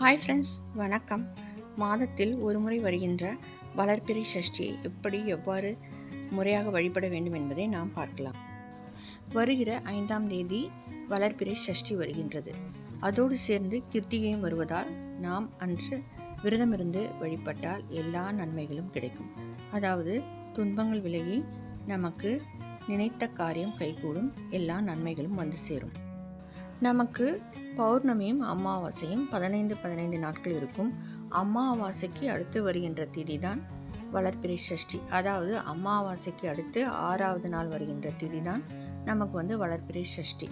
Hi friends வணக்கம். மாதத்தில் ஒரு முறை வருகின்ற வளர்ப்பிறை சஷ்டியை எப்படி எவ்வாறு முறையாக வழிபட வேண்டும் என்பதை நாம் பார்க்கலாம். வருகிற ஐந்தாம் தேதி வளர்பிறை சஷ்டி வருகின்றது. அதோடு சேர்ந்து கிருத்திகையும் வருவதால் நாம் அன்று விரதமிருந்து வழிபட்டால் எல்லா நன்மைகளும் கிடைக்கும். அதாவது துன்பங்கள் விலகி நமக்கு நினைத்த காரியம் கைகூடும் எல்லா நன்மைகளும் வந்து சேரும். நமக்கு பௌர்ணமியும் அமாவாசையும் பதினைந்து பதினைந்து நாட்கள் இருக்கும். அமாவாசைக்கு அடுத்து வருகின்ற திதி தான் வளர்ப்பிறை சஷ்டி. அதாவது அமாவாசைக்கு அடுத்து ஆறாவது நாள் வருகின்ற திதி தான் நமக்கு வந்து வளர்ப்பிறை சஷ்டி.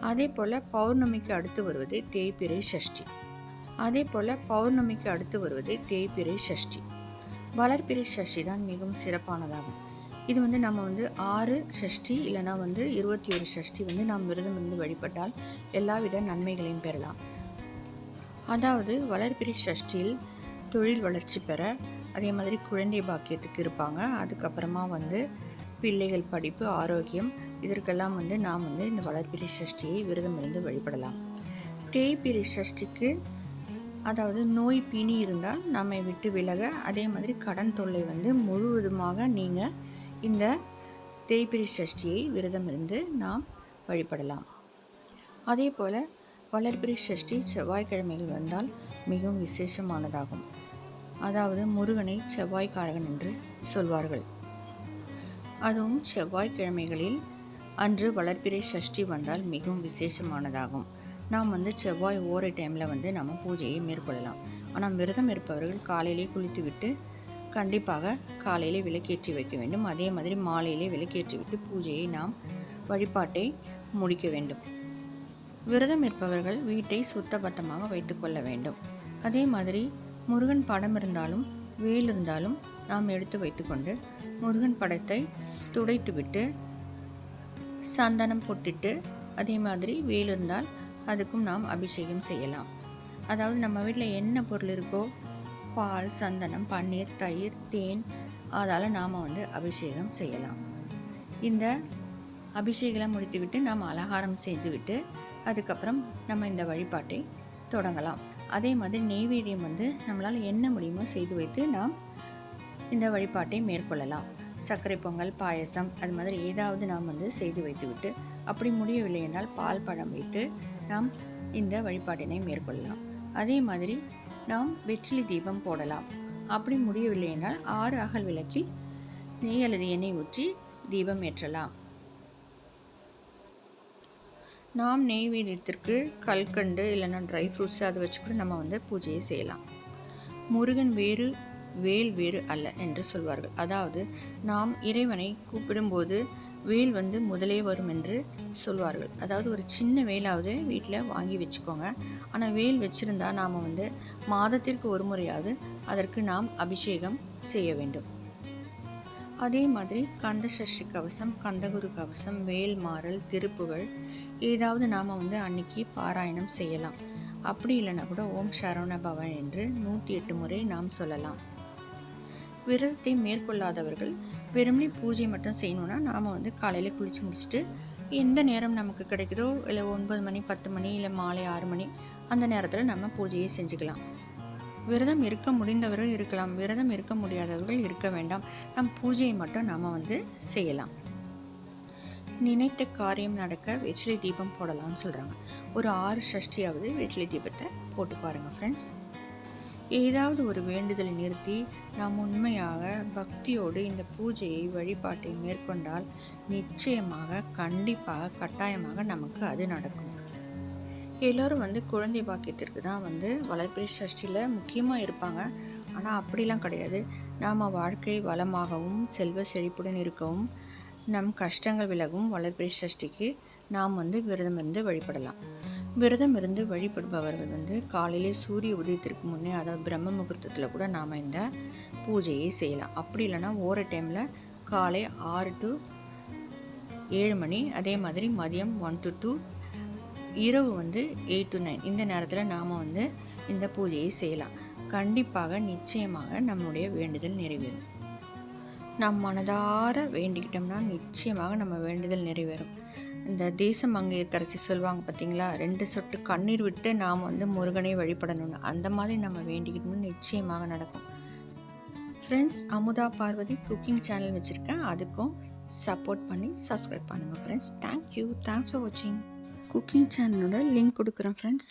அதே போல் பௌர்ணமிக்கு அடுத்து வருவது தேய்பிறை சஷ்டி. அதே போல் பௌர்ணமிக்கு அடுத்து வருவது தேய்பிறை சஷ்டி. வளர்ப்பிறை சஷ்டி தான் மிகவும் சிறப்பானதாகும். இது வந்து நம்ம வந்து ஆறு ஷஷ்டி இல்லைனா வந்து இருபத்தி ஒரு ஷஷ்டி வந்து நாம் விரதம் இருந்து வழிபட்டால் எல்லாவித நன்மைகளையும் பெறலாம். அதாவது வளர்பிறை சஷ்டியில் தொழில் வளர்ச்சி பெற அதே மாதிரி குழந்தை பாக்கியத்துக்கு இருப்பாங்க. அதுக்கப்புறமா வந்து பிள்ளைகள் படிப்பு ஆரோக்கியம் இதற்கெல்லாம் வந்து நாம் வந்து இந்த வளர்பிறை சஷ்டியை விரதம் இருந்து வழிபடலாம். தேய்பிறை சஷ்டிக்கு அதாவது நோய் பிணி இருந்தால் நம்மை விட்டு விலக அதே மாதிரி கடன் தொல்லை வந்து முழுவதுமாக நீங்கள் இந்த தேய்பிரி சஷ்டியை விரதம் இருந்து நாம் வழிபடலாம். அதே போல் வளர்பிரி சஷ்டி செவ்வாய்க்கிழமைகள் வந்தால் மிகவும் விசேஷமானதாகும். அதாவது முருகனை செவ்வாய்க்காரகன் என்று சொல்வார்கள். அதுவும் செவ்வாய்க்கிழமைகளில் அன்று வளர்ப்பிறை சஷ்டி வந்தால் மிகவும் விசேஷமானதாகும். நாம் வந்து செவ்வாய் ஓரை டைமில் வந்து நம்ம பூஜையை மேற்கொள்ளலாம். ஆனால் விரதம் இருப்பவர்கள் காலையிலே குளித்துவிட்டு கண்டிப்பாக காலையில் விளக்கேற்றி வைக்க வேண்டும். அதே மாதிரி மாலையிலே விளக்கேற்றி விட்டு பூஜையை நாம் வழிபாட்டை முடிக்க வேண்டும். விரதம் இருப்பவர்கள் வீட்டை சுத்தபத்தமாக வைத்துக்கொள்ள வேண்டும். அதே மாதிரி முருகன் படம் இருந்தாலும் வேல் இருந்தாலும் நாம் எடுத்து வைத்துக்கொண்டு முருகன் படத்தை துடைத்துவிட்டு சந்தனம் பொட்டிட்டு அதே மாதிரி வேல் இருந்தால் அதுக்கும் நாம் அபிஷேகம் செய்யலாம். அதாவது நம்ம வீட்டில் என்ன பொருள் இருக்கோ பால் சந்தனம் பன்னீர் தயிர் தேன் அதால் நாம் வந்து அபிஷேகம் செய்யலாம். இந்த அபிஷேகம் முடித்துவிட்டு நாம் அலகாரம் செய்துவிட்டு அதுக்கப்புறம் நம்ம இந்த வழிபாட்டை தொடங்கலாம். அதே மாதிரி நெய்வேதியம் வந்து நம்மளால் என்ன முடியுமோ செய்து வைத்து நாம் இந்த வழிபாட்டை மேற்கொள்ளலாம். சர்க்கரை பொங்கல் பாயசம் அது மாதிரி ஏதாவது நாம் வந்து செய்து வைத்துவிட்டு அப்படி முடியவில்லை என்றால் பால் பழம் வைத்து நாம் இந்த வழிபாட்டினை மேற்கொள்ளலாம். அதே மாதிரி நாம் வெற்றிலை தீபம் போடலாம். அப்படி முடியவில்லை என்றால் ஆறு அகல் விளக்கில் நெய் அல்லது எண்ணெய் ஊற்றி தீபம் ஏற்றலாம். நாம் நெய்வேதியத்திற்கு கல்கண்டு இல்லைன்னா ட்ரை ஃப்ரூட்ஸ் அதை வச்சு கூட நம்ம வந்து பூஜையை செய்யலாம். முருகன் வேறு வேல் வேறு அல்ல என்று சொல்வார்கள். அதாவது நாம் இறைவனை கூப்பிடும்போது வேல் வந்து முதலே வரும் என்று சொல்வார்கள். அதாவது ஒரு சின்ன வேலாவது வீட்டில் வாங்கி வச்சுக்கோங்க. ஆனால் வேல் வச்சுருந்தா நாம் வந்து மாதத்திற்கு ஒரு முறையாவது அதற்கு நாம் அபிஷேகம் செய்ய வேண்டும். அதே மாதிரி கந்த சஷ்டி கவசம் கந்தகுரு கவசம் வேல் மாறல் திருப்புகள் ஏதாவது நாம் வந்து அன்னைக்கு பாராயணம் செய்யலாம். அப்படி இல்லைன்னா கூட ஓம் சரவண பவன் என்று நூற்றி எட்டு முறை நாம் சொல்லலாம். விரதத்தை மேற்கொள்ளாதவர்கள் வெறுமனே பூஜை மட்டும் செய்யணுன்னா நாம் வந்து காலையில் குளித்து முடிச்சுட்டு எந்த நேரம் நமக்கு கிடைக்குதோ இல்லை ஒன்பது மணி பத்து மணி இல்லை மாலை ஆறு மணி அந்த நேரத்தில் நம்ம பூஜையை செஞ்சுக்கலாம். விரதம் இருக்க முடிந்தவர்கள் இருக்கலாம். விரதம் இருக்க முடியாதவர்கள் இருக்க வேண்டாம். நம் பூஜையை மட்டும் நாம் வந்து செய்யலாம். நினைத்த காரியம் நடக்க வெற்றிலை தீபம் போடலாம்னு சொல்கிறாங்க ஒரு ஆறு ஷஷ்டியாவது வெற்றிலை தீபத்தை போட்டு பாருங்கள் ஃப்ரெண்ட்ஸ் ஏதாவது ஒரு வேண்டுதலை நிறுத்தி நாம் உண்மையாக பக்தியோடு இந்த பூஜையை வழிபாட்டை மேற்கொண்டால் நிச்சயமாக கண்டிப்பாக கட்டாயமாக நமக்கு அது நடக்கும். எல்லோரும் வந்து குழந்தை பாக்கியத்திற்கு தான் வந்து வளர்ப்பிறை சஷ்டியில் முக்கியமாக இருப்பாங்க. ஆனால் அப்படிலாம் கிடையாது. நாம் வாழ்க்கை வளமாகவும் செல்வ செழிப்புடன் இருக்கவும் நம் கஷ்டங்கள் விலகும் வளர்ப்பிறை சஷ்டிக்கு நாம் வந்து விரதம் இருந்து வழிபடலாம். விரதம் இருந்து வழிபடுபவர்கள் வந்து காலையிலே சூரிய உதயத்திற்கு முன்னே அதாவது பிரம்ம முகூர்த்தத்தில் கூட நாம் இந்த பூஜையை செய்யலாம். அப்படி இல்லைன்னா ஓர டைமில் காலை ஆறு டு ஏழு மணி அதே மாதிரி மதியம் ஒன் டு டூ இரவு வந்து எயிட் டு நைன் இந்த நேரத்தில் நாம் வந்து இந்த பூஜையை செய்யலாம். கண்டிப்பாக நிச்சயமாக நம்முடைய வேண்டுதல் நிறைவேறும். நம் மனதார வேண்டிக்கிட்டோம்னா நிச்சயமாக நம்ம வேண்டுதல் நிறைவேறும். இந்த தேசம் அங்கே கரைச்சி சொல்லுவாங்க பார்த்தீங்களா? ரெண்டு சொட்டு கண்ணீர் விட்டு நாம் வந்து முருகனை வழிபடணும்னு. அந்த மாதிரி நம்ம வேண்டிக்கணும்னு நிச்சயமாக நடக்கும். Friends Amutha Parvathi cooking channel வச்சுருக்கேன். அதுக்கும் சப்போர்ட் பண்ணி சப்ஸ்கிரைப் பண்ணுங்கள் friends thank you thanks for வாட்சிங் குக்கிங் சேனலோட லிங்க் கொடுக்குறேன் ஃப்ரெண்ட்ஸ்